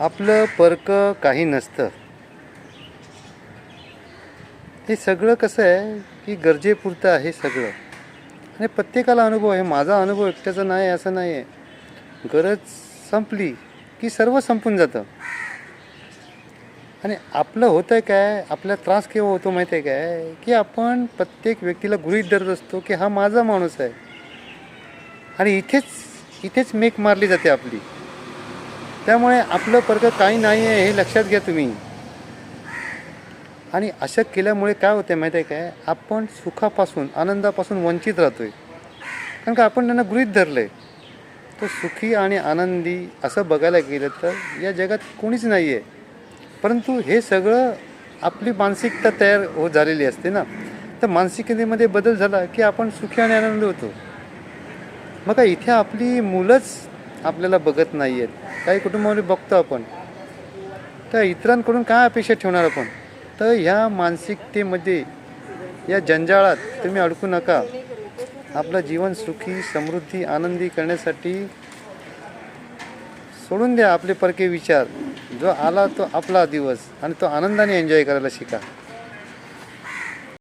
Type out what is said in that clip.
आपलं परकं काही नसतं. हे सगळं कसं आहे की गरजेपुरतं आहे सगळं. आणि प्रत्येकाला अनुभव आहे. माझा अनुभव एकट्याचा नाही असं नाही आहे. गरज संपली की सर्व संपून जातं. आणि आपलं होतं आहे काय आपला त्रास केव्हा होतो माहिती आहे काय? की आपण प्रत्येक व्यक्तीला गृहीत धरत असतो की हा माझा माणूस आहे. आणि इथेच इथेच मेक मारली जाते आपली. त्यामुळे आपलं परक काही नाही आहे हे लक्षात घ्या तुम्ही. आणि अशा केल्यामुळे काय होते माहीत आहे काय? आपण सुखापासून आनंदापासून वंचित राहतोय. कारण का आपण त्यांना गृहीत धरलं आहे तो सुखी आणि आनंदी असं बघायला गेलं तर या जगात कोणीच नाही आहे परंतु हे सगळं आपली मानसिकता तयार हो झालेली असते ना. तर मानसिकतेमध्ये बदल झाला की आपण सुखी आणि आनंदी होतो. मग इथे आपली मुलंच आपल्याला बघत नाही आहेत काही कुटुंबामध्ये बघतो आपण. तर इतरांकडून काय अपेक्षा ठेवणार आपण? तर ह्या मानसिकतेमध्ये या जंजाळात तुम्ही अडकू नका. आपलं जीवन सुखी समृद्धी आनंदी करण्यासाठी सोडून द्या आपले परके विचार. जो आला तो आपला दिवस आणि तो आनंदाने एन्जॉय करायला शिका.